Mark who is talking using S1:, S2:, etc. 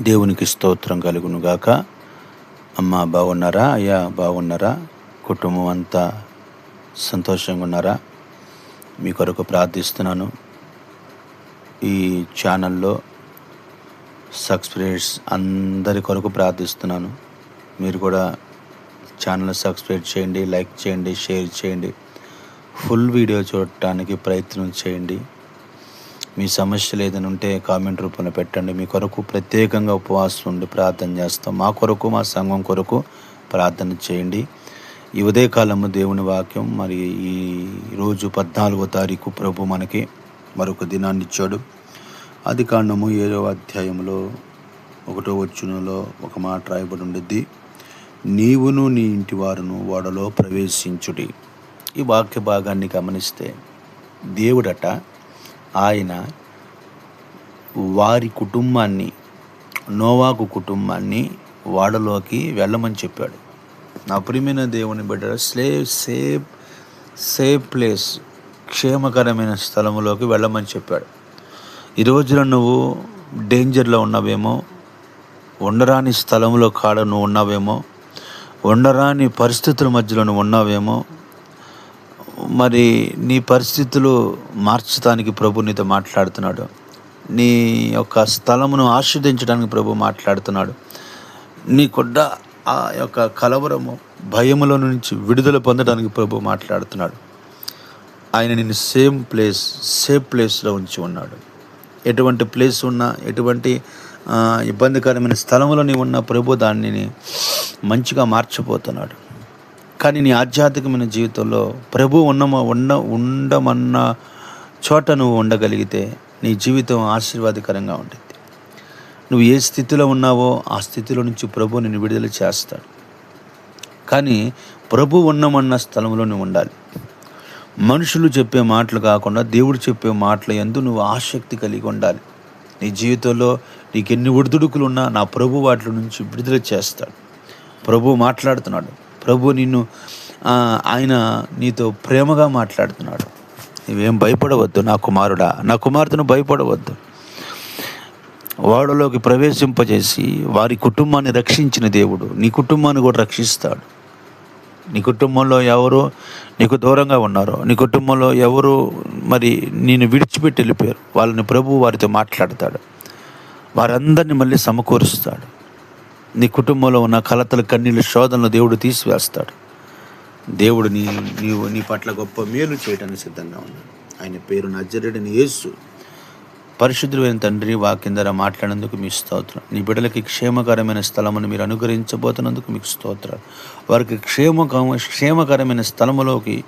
S1: దేవునికి స్తోత్రం కలుగునుగాక అమ్మ బాగున్నారా? అయ్యా బాగున్నారా? కుటుంబం అంతా సంతోషంగా ఉన్నారా? మీ కొరకు ప్రార్థిస్తున్నాను. ఈ ఛానల్లో సబ్స్క్రైబ్స్ అందరి కొరకు ప్రార్థిస్తున్నాను. మీరు కూడా ఛానల్ సబ్స్క్రైబ్ చేయండి లైక్ చేయండి షేర్ చేయండి. ఫుల్ వీడియో చూడటానికి ప్రయత్నం చేయండి. మీ సమస్యలు ఏదైనా ఉంటే కామెంట్ రూపంలో పెట్టండి. మీ కొరకు ప్రత్యేకంగా ఉపవాసం ఉండి ప్రార్థన చేస్తాం. మా కొరకు మా సంఘం కొరకు ప్రార్థన చేయండి. ఈ ఉదయకాలము దేవుని వాక్యం మరి ఈ రోజు పద్నాలుగో తారీఖు ప్రభు మనకి మరొక దినాన్ని ఇచ్చాడు. అది కాండము ఏడవ అధ్యాయంలో ఒకటో వచ్చునులో ఒక మాట రాయబడి ఉండిద్ది. నీవును నీ ఇంటి వారును ఓడలో ప్రవేశించుడి. ఈ వాక్య భాగాన్ని గమనిస్తే దేవుడట ఆయన వారి కుటుంబాన్ని నోవాకు కుటుంబాన్ని వాడలోకి వెళ్ళమని చెప్పాడు. నా ప్రియమైన దేవుని బిడ్డ స్లే సేఫ్ సేఫ్ ప్లేస్ క్షేమకరమైన స్థలంలోకి వెళ్ళమని చెప్పాడు. ఈ రోజున నువ్వు డేంజర్లో ఉన్నావేమో ఉండరాని స్థలంలో కాడ నువ్వు ఉన్నావేమో ఉండరాని పరిస్థితుల మధ్యలో నువ్వు ఉన్నావేమో మరి నీ పరిస్థితులు మార్చడానికి ప్రభు నీతో మాట్లాడుతున్నాడు. నీ యొక్క స్థలమును ఆస్వాదించడానికి ప్రభు మాట్లాడుతున్నాడు. నీకుడ్డ ఆ యొక్క కలవరము భయములో నుంచి విడుదల పొందడానికి ప్రభు మాట్లాడుతున్నాడు. ఆయన నిన్ను సేమ్ ప్లేస్ సేఫ్ ప్లేస్లో ఉంచి ఉన్నాడు. ఎటువంటి ప్లేస్ ఉన్నా ఎటువంటి ఇబ్బందికరమైన స్థలంలో నీవు ఉన్న ప్రభు దానిని మంచిగా మార్చిపోతున్నాడు. కానీ నీ ఆధ్యాత్మికమైన జీవితంలో ప్రభు ఉన్నమ ఉండ ఉండమన్న చోట నువ్వు ఉండగలిగితే నీ జీవితం ఆశీర్వాదకరంగా ఉంటుంది. నువ్వు ఏ స్థితిలో ఉన్నావో ఆ స్థితిలో నుంచి ప్రభు నిన్ను విడుదల చేస్తాడు. కానీ ప్రభు ఉన్నమన్న స్థలంలో నువ్వు ఉండాలి. మనుషులు చెప్పే మాటలు కాకుండా దేవుడు చెప్పే మాటల ఎందు నువ్వు ఆసక్తి కలిగి ఉండాలి. నీ జీవితంలో నీకు ఎన్ని ఒడిదుడుకులు ఉన్నా నా ప్రభు వాటి నుంచి విడుదల చేస్తాడు. ప్రభు మాట్లాడుతున్నాడు. ప్రభు నిన్ను ఆయన నీతో ప్రేమగా మాట్లాడుతున్నాడు. నువ్వేం భయపడవద్దు నా కుమారుడా. నా కుమార్తెను భయపడవద్దు. వాడలోకి ప్రవేశింపజేసి వారి కుటుంబాన్ని రక్షించిన దేవుడు. నీ కుటుంబాన్ని కూడా రక్షిస్తాడు. నీ కుటుంబంలో ఎవరు నీకు దూరంగా ఉన్నారో నీ కుటుంబంలో ఎవరు మరి నేను విడిచిపెట్టి వెళ్ళిపోయారు. వాళ్ళని ప్రభు వారితో మాట్లాడతాడు. వారందరిని మళ్ళీ సమకూరుస్తాడు. నీ కుటుంబంలో ఉన్న కలతలు కన్నీళ్ళు శోధనలు దేవుడు తీసివేస్తాడు. దేవుడు నీ నీవు నీ పట్ల గొప్ప మేలు చేయడానికి సిద్ధంగా ఉన్నాడు. ఆయన పేరు నజరుడిని యేసు. పరిశుద్ధులైన తండ్రి వాక్యం ద్వారా మాట్లాడినందుకు మీకు స్తోత్రం. నీ బిడ్డలకి క్షేమకరమైన స్థలమును మీరు అనుగ్రహించబోతున్నందుకు మీకు స్తోత్రాలు వారికి క్షేమ క్షేమకరమైన స్థలములోకి